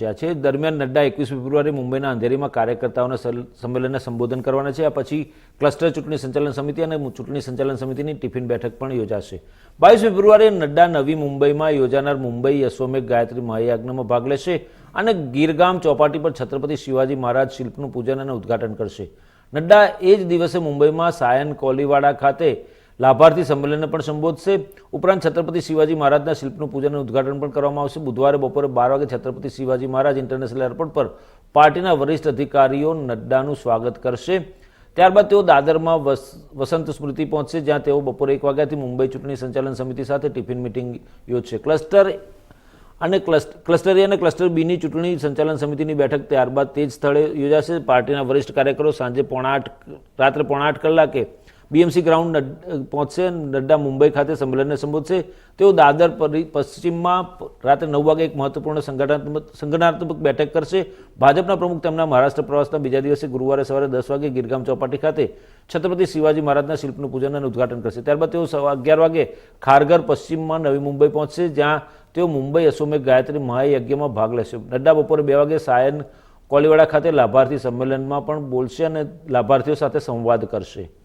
પહોંચ્યા છે. દરમિયાન નડ્ડા એકવીસ ફેબ્રુઆરી મુંબઈના અંધેરીમાં કાર્યકર્તાઓના સંમેલનને સંબોધન કરવાના છે. આ પછી ક્લસ્ટર ચૂંટણી સંચાલન સમિતિ અને ચૂંટણી સંચાલન સમિતિની ટિફિન બેઠક પણ યોજાશે. બાવીસ ફેબ્રુઆરીએ નડ્ડા નવી મુંબઈમાં યોજાનાર મુંબઈ યશોમેઘ ગાયત્રી મહાયજ્ઞમાં ભાગ લેશે અને ગીરગામ ચોપાટી પર છત્રપતિ શિવાજી મહારાજ શિલ્પનું પૂજન અને ઉદ્ઘાટન કરશે. નડ્ડા એ જ દિવસે મુંબઈમાં સાયન કોલીવાડા ખાતે લાભાર્થી સંમેલનને પણ સંબોધશે. ઉપરાંત છત્રપતિ શિવાજી મહારાજના શિલ્પનું પૂજન અને ઉદ્ઘાટન પણ કરવામાં આવશે. બુધવારે બપોરે બાર વાગે છત્રપતિ શિવાજી મહારાજ ઇન્ટરનેશનલ એરપોર્ટ પર પાર્ટીના વરિષ્ઠ અધિકારીઓ નડ્ડાનું સ્વાગત કરશે. ત્યારબાદ તેઓ દાદરમાં વસ- વસંત સ્મૃતિ પહોંચશે, જ્યાં તેઓ બપોરે એક વાગ્યાથી મુંબઈ ચૂંટણી સંચાલન સમિતિ સાથે ટિફિન મિટિંગ યોજશે. ક્લસ્ટર અને ક્લસ્ટર એ અને ક્લસ્ટર બીની ચૂંટણી સંચાલન સમિતિની બેઠક ત્યારબાદ તે જ સ્થળે યોજાશે. પાર્ટીના વરિષ્ઠ કાર્યકરો સાંજે પોણા આઠ, રાત્રે પોણા આઠ કલાકે બીએમસી ગ્રાઉન્ડ નડ- પહોંચશે નડ્ડા મુંબઈ ખાતે સંમેલનને સંબોધશે. તેઓ દાદર પશ્ચિમમાં રાત્રે નવ વાગે એક મહત્વપૂર્ણ સંગઠનાત્મક સંગઠનાત્મક બેઠક કરશે. ભાજપના પ્રમુખ તેમના મહારાષ્ટ્ર પ્રવાસના બીજા દિવસે ગુરુવારે સવારે દસ વાગે ગીરગામ ચોપાટી ખાતે છત્રપતિ શિવાજી મહારાજના શિલ્પનું પૂજન અને ઉદઘાટન કરશે. ત્યારબાદ તેઓ સવા અગિયાર વાગે ખારઘર પશ્ચિમમાં નવી મુંબઈ પહોંચશે, જ્યાં તેઓ મુંબઈ અશ્વમેઘ ગાયત્રી મહાયજ્ઞમાં ભાગ લેશે. નડ્ડા બપોરે બે વાગે સાયન કોલીવાડા ખાતે લાભાર્થી સંમેલનમાં પણ બોલશે અને લાભાર્થીઓ સાથે સંવાદ કરશે.